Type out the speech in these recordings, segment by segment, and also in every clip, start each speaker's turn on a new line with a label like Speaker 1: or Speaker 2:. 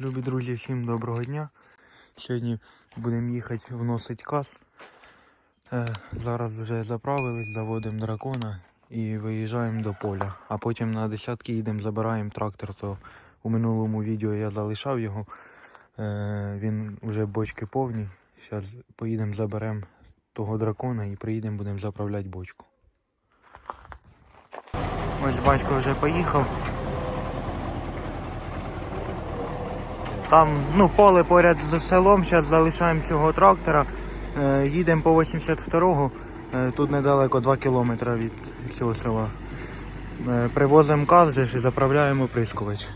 Speaker 1: Любі друзі, всім доброго дня. Сьогодні будемо їхати вносити каз. Е, зараз вже заправились, заводимо дракона і виїжджаємо до поля. А потім на десятки їдемо, забираємо трактор. То у минулому відео я залишав його. Е, він вже бочки повні. Зараз поїдемо, заберемо того дракона і приїдемо, будемо заправляти бочку. Ось батько вже поїхав. Там ну, поле поряд з селом, зараз залишаємо цього трактора. Е, їдемо по 82-го, е, тут недалеко 2 кілометри від цього села. Е, привозимо каз і заправляємо прискувач.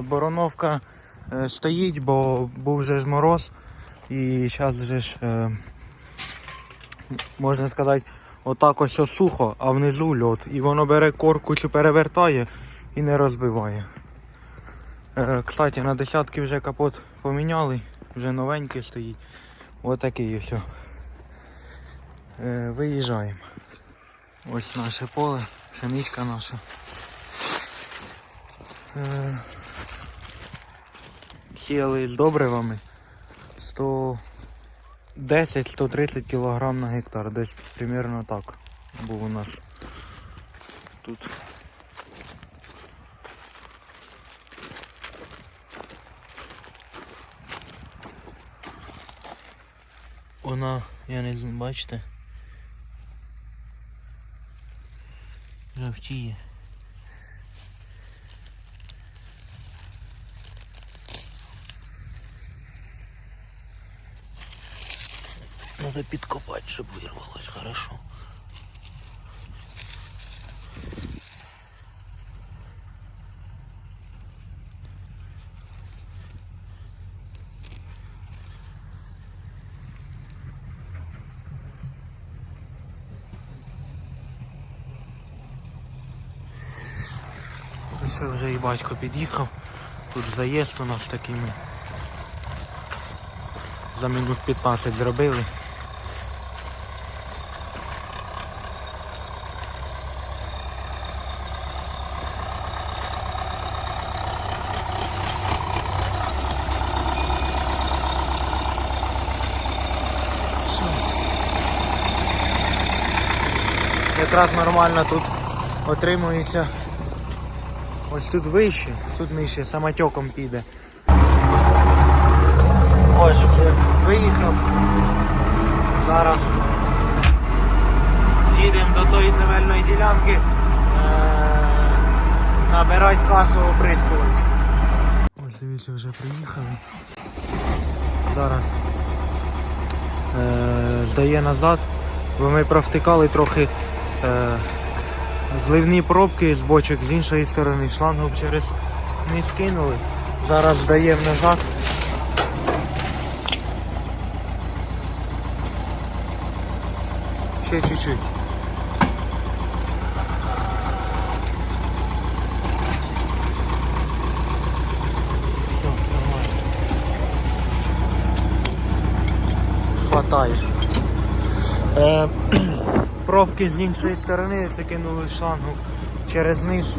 Speaker 1: Бороновка стоїть, бо був вже ж мороз. І зараз вже ж, можна сказати, отак ось сухо, а внизу льот. І воно бере корку цю перевертає і не розбиває. Е, Кстати, на десятки вже капот поміняли, вже новенький стоїть. Отакий ось. о. Е, Виїжджаємо. Ось наше поле, пшеничка наша. Е, Сіяли з добривами 110-130 кг на гектар, десь примерно так був у нас тут. Вона, я не знаю, бачите? Жовтіє. Надо підкопати, щоб вирвалось, хорошо. Ось вже і батько під'їхав. Тут заїзд у нас такий. За минут 15 зробили. Якраз нормально тут отримується. Ось тут вище, тут нижче, самотеком піде. Ось виїхав. Зараз їдемо до тої земельної ділянки е- набирати касу оприскувач. Ось дивіться, вже приїхали. Зараз е- здає назад, бо ми провтикали трохи е- зливні пробки з бочок з іншої сторони, шлангу через низ кинули. Зараз здаємо назад. Ще чуть-чуть. Хватає. Е, пробки з іншої сторони закинули шлангу через низ.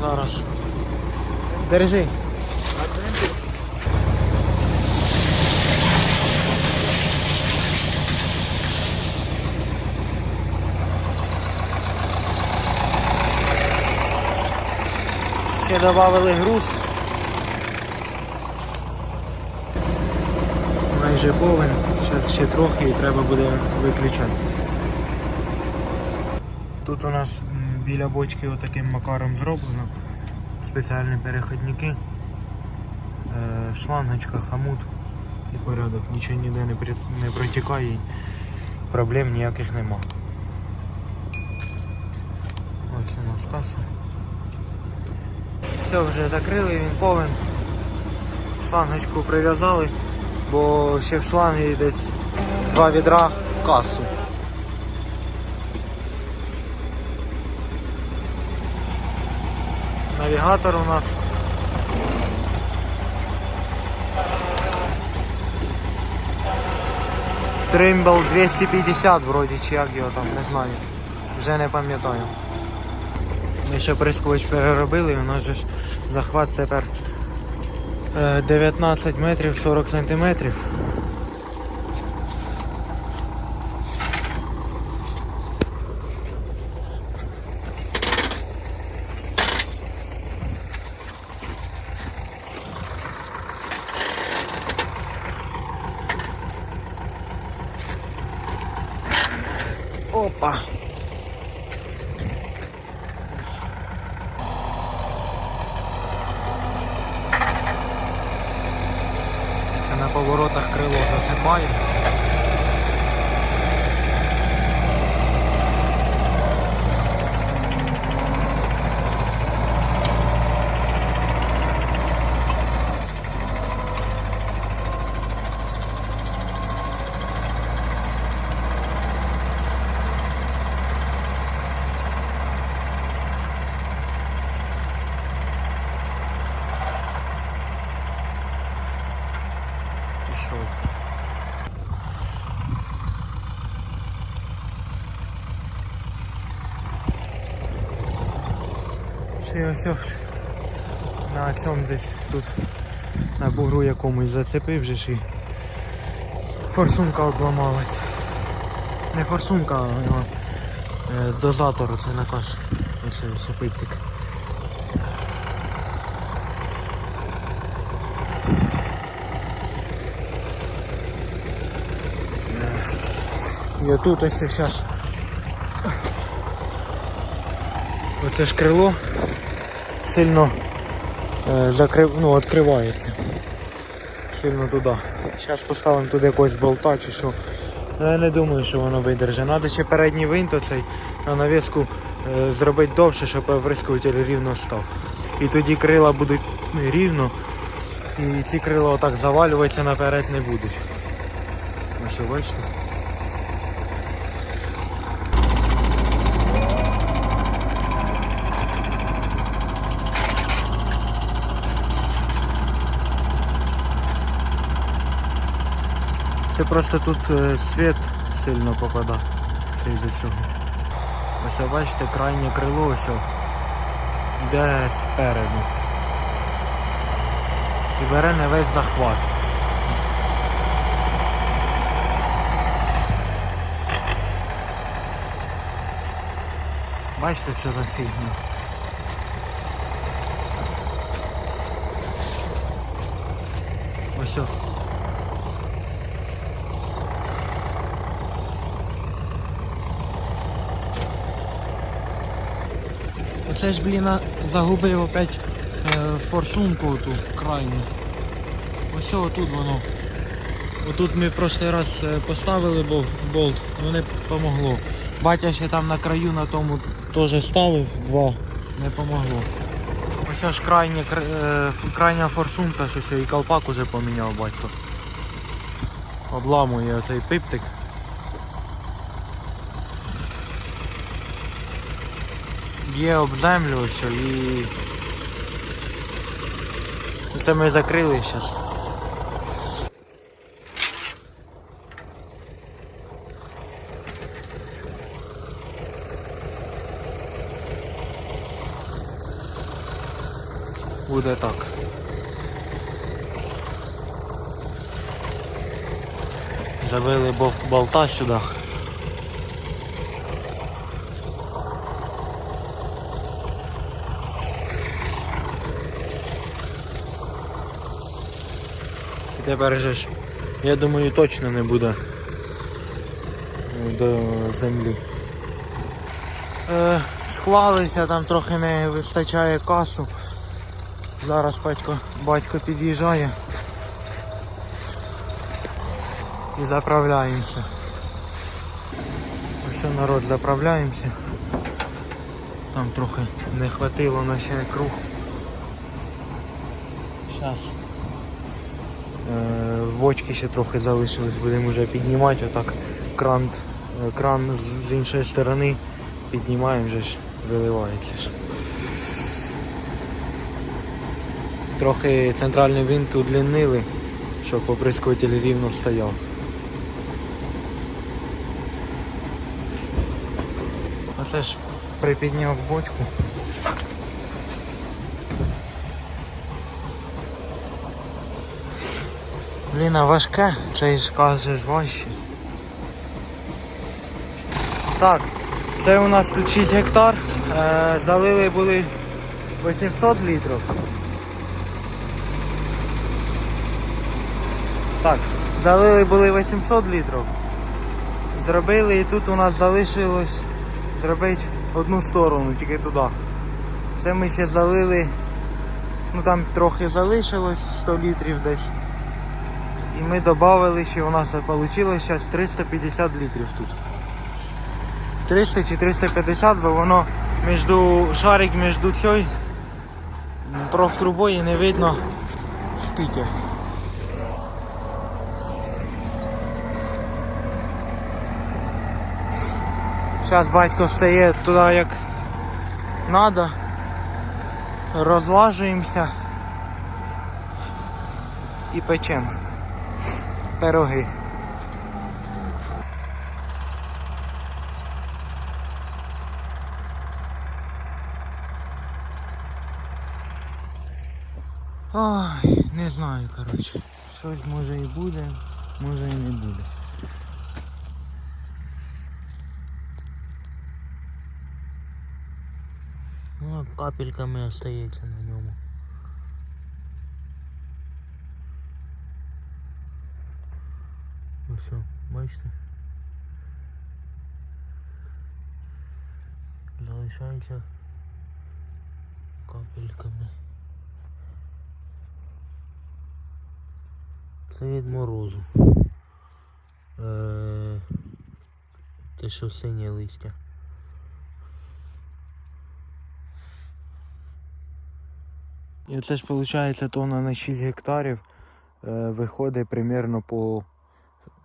Speaker 1: Зараз. Держи. Ще додали груз. Майже повен, зараз ще трохи і треба буде виключати. Тут у нас біля бочки отаким макаром зроблено. Спеціальні переходники, е, шлангочка, хамут і порядок. Нічого ніде не, протікає, проблем ніяких нема. Ось у нас каса. Все, вже закрили, він повен. Шлангочку прив'язали, бо ще в шлангі десь два відра касу. Навігатор у нас Trimble 250 вроді, чи як його там, не знаю. Вже не пам'ятаю. Ми ще прискоч переробили, у нас же ж захват тепер е, 19 метрів 40 сантиметрів. Опа! Це на поворотах крило засипає. Пішов. Ще ось ось на цьому десь тут на бугру якомусь зацепив же і форсунка обламалась. Не форсунка, а е, дозатор це наказ. Ось ось І отут ось зараз. Оце ж крило сильно е, закрив, ну, відкривається. Сильно туди. Зараз поставимо туди якогось болта чи що. Ну, я не думаю, що воно видержить. Треба ще передній винт оцей на навіску е, зробити довше, щоб оприскуватель рівно став. І тоді крила будуть ну, рівно. І ці крила отак завалюватися наперед не будуть. Ось бачите? Це просто тут е, світ сильно попадає. Це із-за цього. Ось бачите, крайнє крило ось йде спереду. І бере не весь захват. Бачите, що за фігня? Ось. О. Оце ж, блін, загубив опять е, форсунку оту крайню. Ось отут воно. Отут ми в прошлий раз е, поставили болт, ну не помогло. Батя ще там на краю на тому теж ставив два, не помогло. Ось ж крайня, е, крайня форсунка, що ще і колпак уже поміняв батько. Обламує оцей пиптик. Б'є об землю ось і. Це ми закрили зараз. Буде так. Бол- болта сюди. Тепер же ж, я думаю, точно не буде до землі. Е, склалися, там трохи не вистачає касу. Зараз батько, батько під'їжджає і заправляємося. Що, народ заправляємося. Там трохи не хватило на ще круг. Зараз. Е, Бочки ще трохи залишились, будемо вже піднімати, отак кран е, кран з іншої сторони піднімаємо, вже ж виливається. ж. Трохи центральний винт удлінили, щоб оприскуватель рівно стояв. Оце ж припідняв бочку. Блін, а важке, цей ж кажеш важче. Так, це у нас тут 6 гектар. Е, залили були 800 літрів. Так, залили були 800 літрів. Зробили і тут у нас залишилось зробити одну сторону, тільки туди. Це ми ще залили, ну там трохи залишилось 100 літрів десь. І ми додали ще у нас вийшло зараз 350 літрів тут. 300 чи 350, бо воно між шарик між цією профтрубою не видно скільки. Зараз батько стає туди як треба. Розлажуємося і печемо пироги. Ой, не знаю, коротше. Щось може і буде, може і не буде. Ну, капельками остається на ньому. О, бачите? Залишається капельками. Це від морозу. Е, те, що синє листя. І це ж виходить тонна на 6 гектарів е, виходить примерно по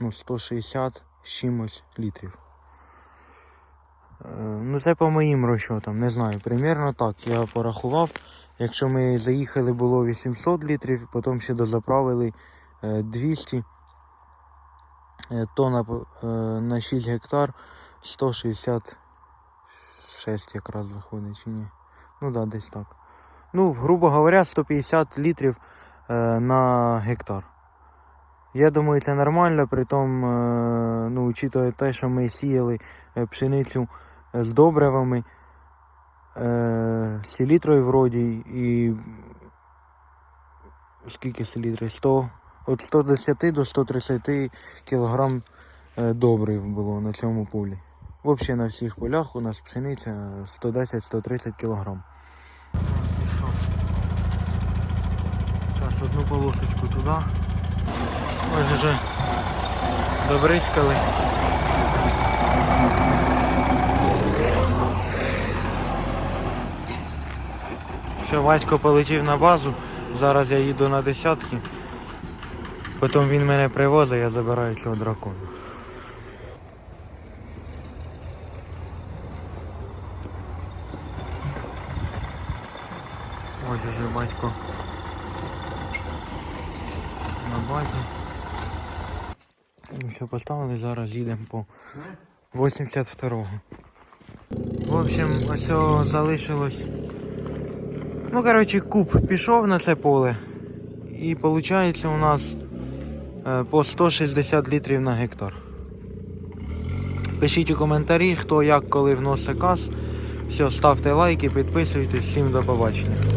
Speaker 1: ну, 160 з чимось літрів. Е, ну це по моїм розчотам, не знаю. Примерно так. Я порахував. Якщо ми заїхали було 800 літрів, потім ще дозаправили е, 200 е, е, на 6 гектар 166 якраз виходить чи ні. Ну да, десь так. Ну, грубо говоря, 150 літрів на гектар. Я думаю, це нормально, при тому, е, ну, учитывая те, що ми сіяли е, пшеницю е, з добривами, е, селітрою вроді і скільки селітри? 100, від 110 до 130 кг е, добрив було на цьому полі. Взагалі на всіх полях у нас пшениця 110-130 кг. Зараз одну полосочку туди. Ось вже добричкали. Все, батько полетів на базу. Зараз я їду на десятки. Потім він мене привозить, я забираю цього дракона. Ось уже батько на базі. Ну, Все поставили, зараз їдемо по 82-го. В общем, ось залишилось. Ну, коротше, куб пішов на це поле. І виходить у нас е, по 160 літрів на гектар. Пишіть у коментарі, хто як коли вносить каз. Все, ставте лайки, підписуйтесь, всім до побачення.